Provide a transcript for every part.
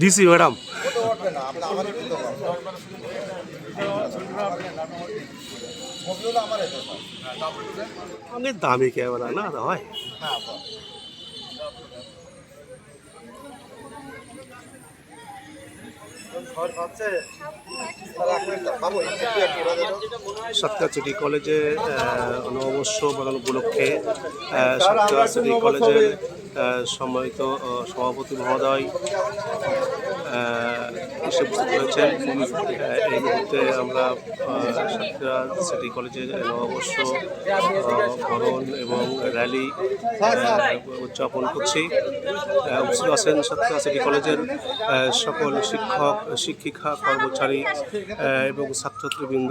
DC, madam. অনেক দামি camera, না হয় সাতকা সিটি কলেজে নববর্ষ বানানো উপলক্ষে সিটি কলেজের সম্মানিত সভাপতি মহোদয় এসে উপস্থিত হয়েছেন। এই মুহূর্তে আমরা সাতক্ষীরা সিটি কলেজের নববর্ষ বরণ এবং র্যালি উদযাপন করছি। উপস্থিত আছেন সাতক্ষীরা সিটি কলেজের সকল শিক্ষক, শিক্ষিকা, কর্মচারী এবং ছাত্রছাত্রীবৃন্দ।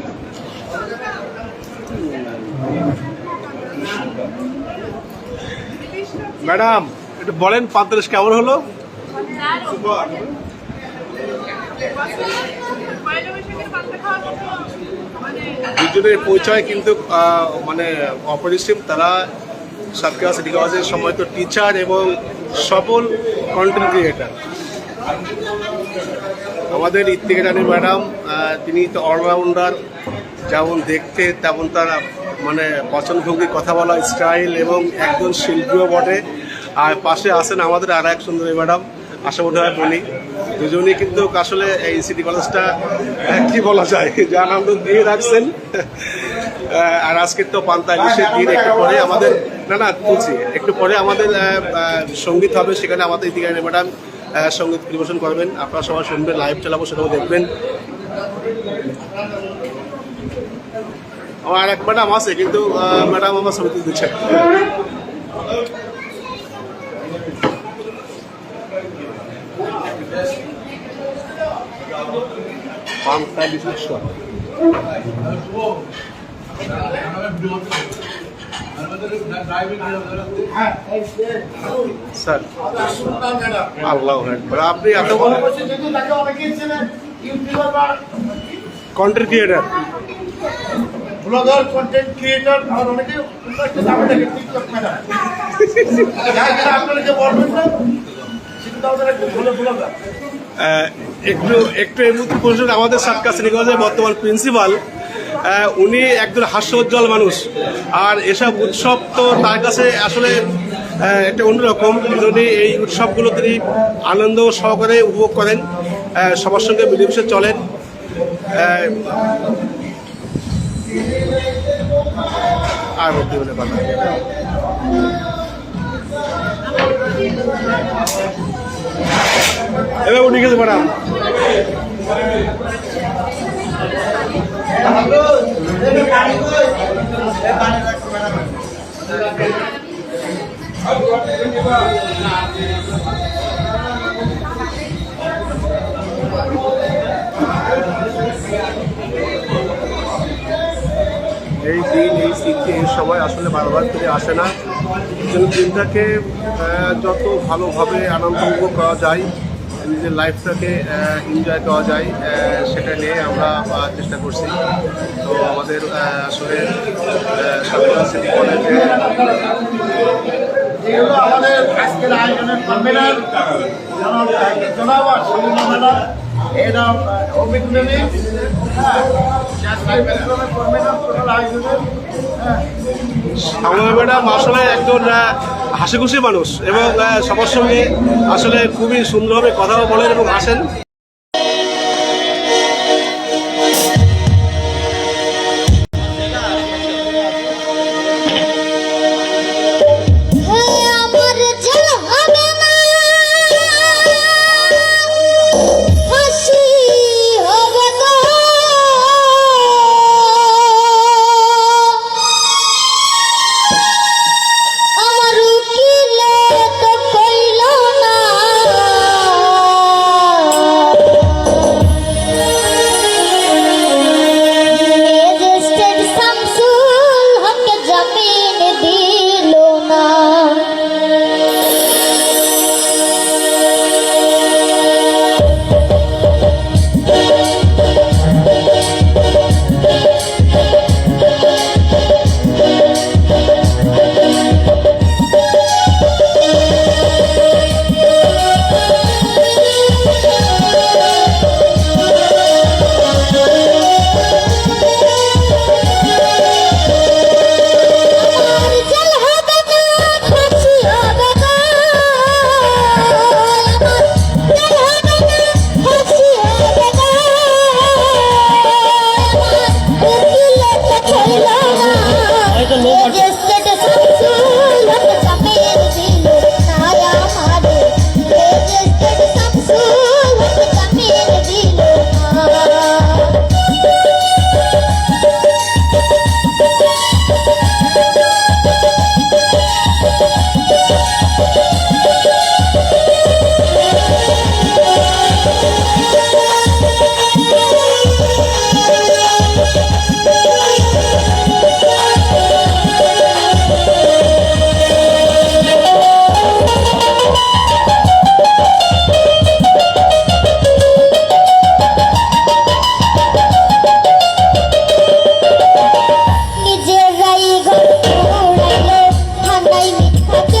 ম্যাডাম, একটু বলেন পান্তারেশ কেমন হলো? দুজনের পরিচয় কিন্তু মানে অপরিসীম। তারা সাতক্ষীরা সিটি কলেজের তো টিচার এবং সফল কন্টেন্ট ক্রিয়েটার আমাদের ইত্তিকা রানী ম্যাডাম তিনি তো অলরাউন্ডার যেমন দেখতে তেমন তার মানে পছন্দভঙ্গি কথা বলা স্টাইল এবং একজন শিল্পীও বটে। আর পাশে আছেন আমাদের আর এক সুন্দরী ম্যাডাম আশা বোধ হয় বলি দুজনেই কিন্তু আসলে এই সিটি কলেজটা কি বলা যায়, যে আনন্দ দিয়ে রাখছেন। আর আজকে তো পান্তা দিন, একটু পরে আমাদের, না না, তুলছি। একটু পরে আমাদের সংগীত হবে, সেখানে আমাদের ইতিকা ম্যাডাম সংগীত পরিবেশন করবেন। আপনারা সবাই শুনবেন, লাইভ চালাবো, সেটাও দেখবেন। আমার এক ম্যাডাম আছে কিন্তু ম্যাডাম আমার ছবি তুলতে স্যার। আল্লাহ আপনি এত বড় content creator blogger content creator আর অনেকে একটু একটু এই মুহূর্তে আমাদের সাতকা শ্রীনিবাসের বর্তমান প্রিন্সিপাল। উনি একজন হাস্যোজ্জ্বল মানুষ। আর এসব উৎসব তো তার কাছে আসলে একটা অন্যরকম। উনি এই উৎসবগুলো তিনি আনন্দ সহকারে উপভোগ করেন সবার সঙ্গে মিলেমিশে চলেন। আর বলতে হলে কথা এবার উনি গেছে ম্যাডাম। এই দিন, এই স্মৃতি এই সময় আসলে বারবার ফিরে আসে না। কিন্তু দিনটাকে যত ভালোভাবে আনন্দ উপভোগ করা যায়, নিজের লাইফটাকে এনজয় করা যায় সেটা নিয়ে আমরা চেষ্টা করছি। তো আমাদের আসলে সাতক্ষীরা সিটি কলেজে, আমাদের আজকের আয়োজনের কনভেনার আর সমন্বয় শ্যামলা ম্যাডাম, আসলে একজন হাসিখুশি মানুষ এবং সবার সঙ্গে আসলে খুবই সুন্দরভাবে কথাও বলেন এবং হাসেন। Okay.